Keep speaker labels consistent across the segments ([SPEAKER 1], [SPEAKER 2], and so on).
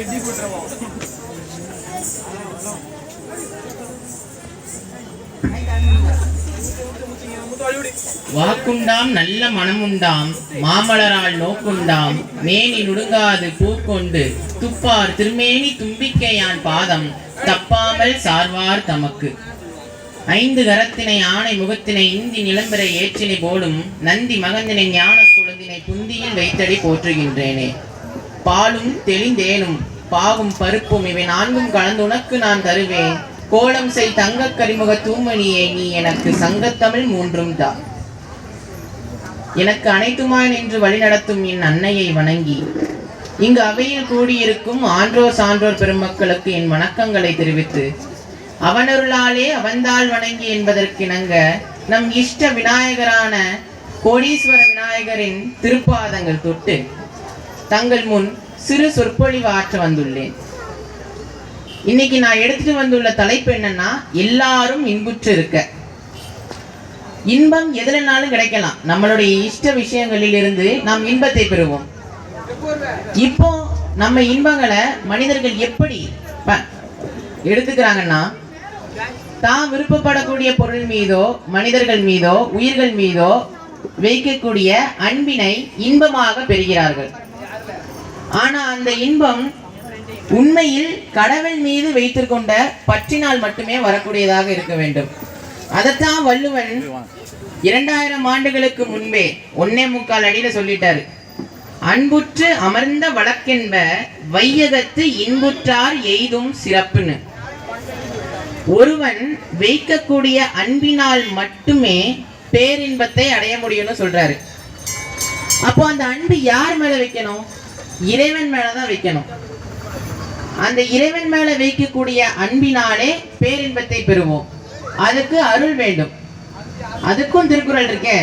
[SPEAKER 1] கெட்டி போட்டுருவோம் வாக்குண்டாம் நல்ல மனமுண்டாம் மாமலரால் நோக்குண்டாம் மேனி நுடுங்காது பூக்கொண்டு துப்பார் திருமேனி தும்பிக்கையான் பாதம் தப்பாமல் சார்வார் தமக்கு ஐந்து கரத்தினை ஆணை முகத்தினை இந்தி நிலம்பெற ஏற்றினை போலும் நந்தி மகந்தினை ஞான குழந்தினை புந்தியில் வைத்தடி போற்றுகின்றேனே பாலும் தெளிந்தேனும் பாவும் பருப்பும் இவை நான்கும் கலந்து உனக்கு நான் தருவேன் கோலம் செய் தங்க கரிமுக தூமணியே நீ எனக்கு சங்கத்தமிழ் மூன்றும் தா எனக்கு அனைத்துமாய் நின்று வழிநடத்தும் என் அன்னையை வணங்கி இங்கு அவையில் கூடியிருக்கும் ஆன்றோர் சான்றோர் பெருமக்களுக்கு என் வணக்கங்களை தெரிவித்து அவனருளாலே அவந்தால் வணங்கி என்பதற்கிணங்க நம் இஷ்ட விநாயகரான கோடீஸ்வர விநாயகரின் திருப்பாதங்கள் தொட்டு தங்கள் முன் சிறு சொற்பொழிவு ஆற்ற வந்துள்ளேன் இன்னைக்கு நான் எடுத்துட்டு வந்துள்ள தலைப்பு என்னன்னா எல்லாரும் இன்புற்று இருக்க இன்பம் எதுலனாலும் கிடைக்கலாம் நம்மளுடைய இஷ்ட விஷயங்களில் இருந்து நாம் இன்பத்தை பெறுவோம் இப்போ நம்ம இன்பங்களை மனிதர்கள் எப்படி எடுத்துக்கிறாங்கன்னா தான் விருப்பப்படக்கூடிய பொருள் மீதோ மனிதர்கள் மீதோ உயிர்கள் மீதோ வைக்கக்கூடிய அன்பினை இன்பமாக பெறுகிறார்கள் ஆனா அந்த இன்பம் உண்மையில் கடவுள் மீது வைத்திருக்கொண்ட பற்றினால் மட்டுமே வரக்கூடியதாக இருக்க வேண்டும் அதைத்தான் வள்ளுவன் இரண்டாயிரம் ஆண்டுகளுக்கு முன்பே ஒன்னே முக்கால் அடியில சொல்லிட்டாரு அன்புற்று அமர்ந்த வழக்கென்ப வையகத்து இன்புற்றார் எய்தும் சிறப்புன்னு ஒருவன் வைக்கக்கூடிய அன்பினால் மட்டுமே பேரின்பத்தை அடைய முடியும்னு சொல்றாரு அப்போ அந்த அன்பு யார் மேல வைக்கணும் இறைவன் மேலதான் வைக்கணும் அந்த இறைவன் மேல வைக்கக்கூடிய அன்பினாலே பேரின்பத்தை பெறுவோம் அதுக்கு அருள் வேண்டும் அதுக்கும் திருக்குறள் இருக்கே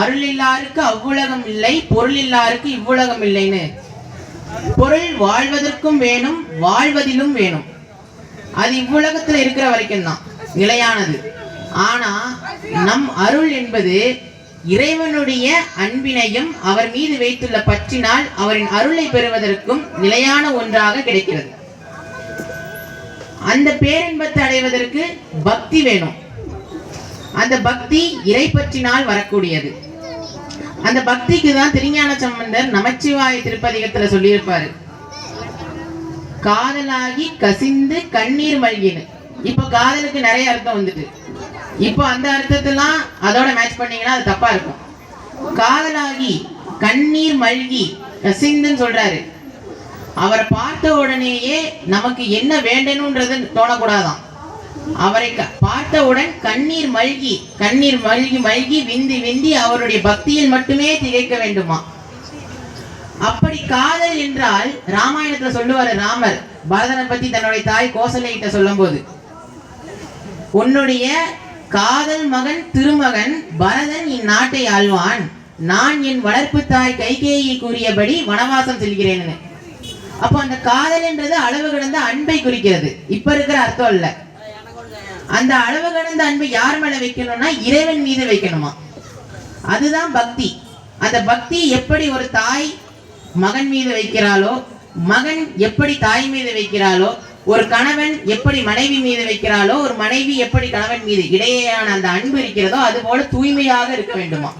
[SPEAKER 1] அருள் இல்லாருக்கு அவ்வுலகம் இல்லை பொருள் இல்லாருக்கு இவ்வுலகம் இல்லைன்னு பொருள் வாழ்வதற்கும் வேணும் வாழ்வதிலும் வேணும் அது இவ்வுலகத்துல இருக்கிற வரைக்கும் தான் நிலையானது ஆனா நம் அருள் என்பது இறைவனுடைய அன்பினையும் அவர் மீது வைத்துள்ள பற்றினால் அவரின் அருளை பெறுவதற்கும் நிலையான ஒன்றாக கிடைக்கிறது அந்த பேரின்பத்தை அடைவதற்கு பக்தி வேணும் அந்த பக்தி இறை பற்றினால் வரக்கூடியது அந்த பக்திக்கு தான் திருஞான சம்பந்தர் நமச்சிவாய திருப்பதிகத்துல சொல்லியிருப்பாரு காதலாகி கசிந்து கண்ணீர் மல்கினு இப்ப காதலுக்கு நிறைய அர்த்தம் வந்துட்டு இப்போ அந்த அர்த்தத்தெல்லாம் அதோட மேட்ச் பண்ணீங்கன்னா அது தப்பா இருக்கும் காதலாகி கண்ணீர் மல்கி ரசிந்துன்னு சொல்றாரு அவரை பார்த்த உடனேயே நமக்கு என்ன வேண்டணும்ன்றது தோணக்கூடாதான் அவரை பார்த்தவுடன் கண்ணீர் மல்கி கண்ணீர் மல்கி மல்கி விந்தி விந்தி அவருடைய பக்தியில் மட்டுமே திகைக்க வேண்டுமா அப்படி காதல் என்றால் ராமாயணத்துல சொல்லுவாரு ராமர் பரதனை பத்தி தன்னுடைய தாய் கோசலை கிட்ட சொல்லும் போது உன்னுடைய காதல் மகன் திருமகன் பரதன் இந்நாட்டை ஆழ்வான் நான் என் வளர்ப்பு தாய் கைகேயி கூறியபடி வனவாசம் செல்கிறேன் அப்போ அந்த காதல் என்றது அளவு கடந்த அன்பை குறிக்கிறது இப்ப இருக்கிற அர்த்தம் இல்ல அந்த அளவு கடந்த அன்பை யார் மேல வைக்கணும்னா இறைவன் மீது வைக்கணுமா அதுதான் பக்தி அந்த பக்தி எப்படி ஒரு தாய் மகன் மீது வைக்கிறாளோ மகன் எப்படி தாய் மீது வைக்கிறாளோ ஒரு கணவன் எப்படி மனைவி மீது வைக்கிறாளோ ஒரு மனைவி எப்படி கணவன் மீது இடையேயான அந்த அன்பு இருக்கிறதோ அது போல தூய்மையாக இருக்க வேண்டுமா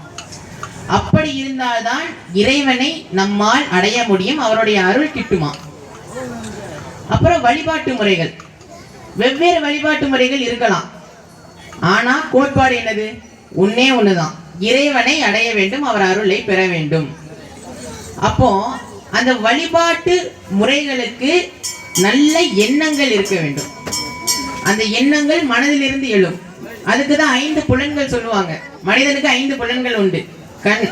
[SPEAKER 1] அப்படி இருந்தால்தான் இறைவனை நம்மால் அடைய முடியும் அவருடைய அருள் கிட்டுமா அப்புறம் வழிபாட்டு முறைகள் வெவ்வேறு வழிபாட்டு முறைகள் இருக்கலாம் ஆனா கோட்பாடு என்னது உன்னே ஒண்ணுதான் இறைவனை அடைய வேண்டும் அவர் அருளை பெற வேண்டும் அப்போ அந்த வழிபாட்டு முறைகளுக்கு நல்ல எண்ணங்கள் இருக்க வேண்டும் அந்த எண்ணங்கள் மனதிலிருந்து எழும் அதுக்கு தான் ஐந்து புலன்கள் சொல்லுவாங்க மனிதனுக்கு ஐந்து புலன்கள் உண்டு கண்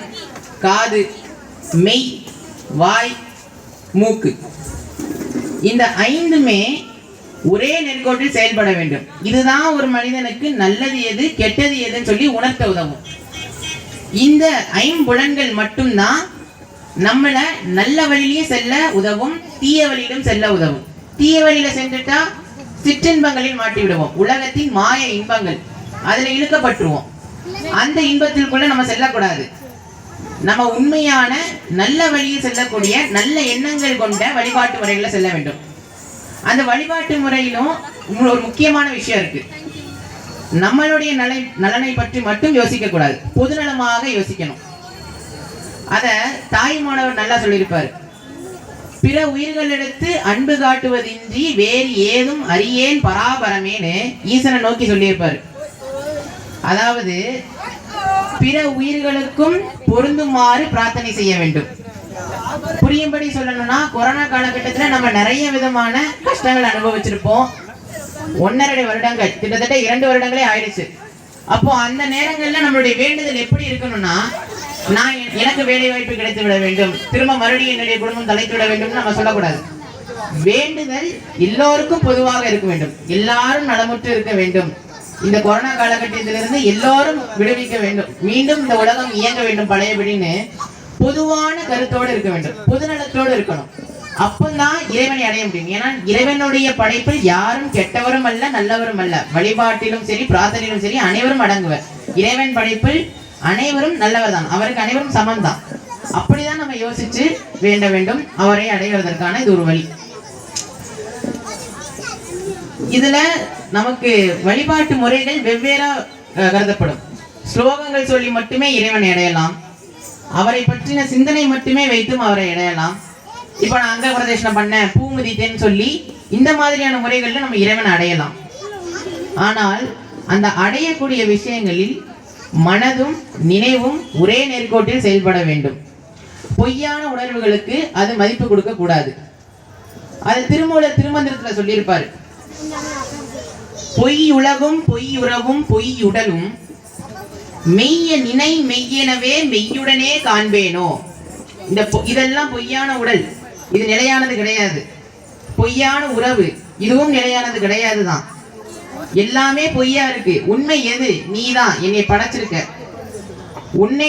[SPEAKER 1] காது மெய் வாய் மூக்கு இந்த ஐந்துமே ஒரே நெற்கோட்டில் செயல்பட வேண்டும் இதுதான் ஒரு மனிதனுக்கு நல்லது எது கெட்டது எதுன்னு சொல்லி உணர்த்த உதவும் இந்த ஐம்புலன்கள் மட்டும்தான் நம்மளை நல்ல வழியிலையும் செல்ல உதவும் தீய வழியிலும் செல்ல உதவும் தீய வழியில சென்றுட்டா சிற்றின்பங்களில் மாட்டி விடுவோம் உலகத்தின் மாய இன்பங்கள் அதுல இழுக்கப்பட்டுருவோம் அந்த கூட நம்ம செல்லக்கூடாது நம்ம உண்மையான நல்ல வழியில் செல்லக்கூடிய நல்ல எண்ணங்கள் கொண்ட வழிபாட்டு முறைகளை செல்ல வேண்டும் அந்த வழிபாட்டு முறையிலும் ஒரு முக்கியமான விஷயம் இருக்கு நம்மளுடைய நலை நலனை பற்றி மட்டும் யோசிக்க கூடாது பொதுநலமாக யோசிக்கணும் அத தாய் மாணவர் நல்லா சொல்லியிருப்பாரு பிற உயிர்களிடத்து அன்பு காட்டுவதின்றி வேறு ஏதும் அறியேன் பராபரமேனு ஈசனை நோக்கி சொல்லியிருப்பார் அதாவது பிற உயிர்களுக்கும் பொருந்துமாறு பிரார்த்தனை செய்ய வேண்டும் புரியும்படி சொல்லணும்னா கொரோனா காலகட்டத்தில் நம்ம நிறைய விதமான கஷ்டங்கள் அனுபவிச்சிருப்போம் ஒன்னரை வருடங்கள் கிட்டத்தட்ட இரண்டு வருடங்களே ஆயிடுச்சு அப்போ அந்த நேரங்களில் நம்மளுடைய வேண்டுதல் எப்படி இருக்கணும்னா நான் எனக்கு வேலை வாய்ப்பு கிடைத்து விட வேண்டும் திரும்ப மறுபடியும் என்னுடைய குடும்பம் தலைத்து விட வேண்டும் நம்ம சொல்லக்கூடாது வேண்டுதல் எல்லோருக்கும் பொதுவாக இருக்க வேண்டும் எல்லாரும் நலமுற்று இருக்க வேண்டும் இந்த கொரோனா காலகட்டத்திலிருந்து எல்லோரும் விடுவிக்க வேண்டும் மீண்டும் இந்த உலகம் இயங்க வேண்டும் பழையபடின்னு பொதுவான கருத்தோடு இருக்க வேண்டும் பொதுநலத்தோடு இருக்கணும் அப்பதான் இறைவனை அடைய முடியும் ஏன்னா இறைவனுடைய படைப்பில் யாரும் கெட்டவரும் அல்ல நல்லவரும் அல்ல வழிபாட்டிலும் சரி பிரார்த்தனையிலும் சரி அனைவரும் அடங்குவர் இறைவன் படைப்பில் அனைவரும் நல்லவர் தான் அவருக்கு அனைவரும் சமம் தான் அப்படிதான் நம்ம யோசிச்சு வேண்ட வேண்டும் அவரை அடைவதற்கான இது ஒரு வழி இதுல நமக்கு வழிபாட்டு முறைகள் வெவ்வேறா கருதப்படும் ஸ்லோகங்கள் சொல்லி மட்டுமே இறைவனை அடையலாம் அவரை பற்றின சிந்தனை மட்டுமே வைத்தும் அவரை அடையலாம் இப்போ நான் அங்க பிரதேசம் பண்ண பூ சொல்லி இந்த மாதிரியான முறைகளில் நம்ம இறைவனை அடையலாம் ஆனால் அந்த அடையக்கூடிய விஷயங்களில் மனதும் நினைவும் ஒரே நேர்கோட்டில் செயல்பட வேண்டும் பொய்யான உணர்வுகளுக்கு அது மதிப்பு கொடுக்க கூடாது அது திருமூல திருமந்திரத்தில் சொல்லியிருப்பார் பொய் உலகும் பொய் உறவும் பொய் உடலும் மெய்ய நினை மெய்யெனவே மெய்யுடனே காண்பேனோ இந்த இதெல்லாம் பொய்யான உடல் இது நிலையானது கிடையாது பொய்யான உறவு இதுவும் நிலையானது கிடையாது தான் எல்லாமே பொய்யா இருக்கு உண்மை எது நீதான் என்னை படைச்சிருக்க உன்னை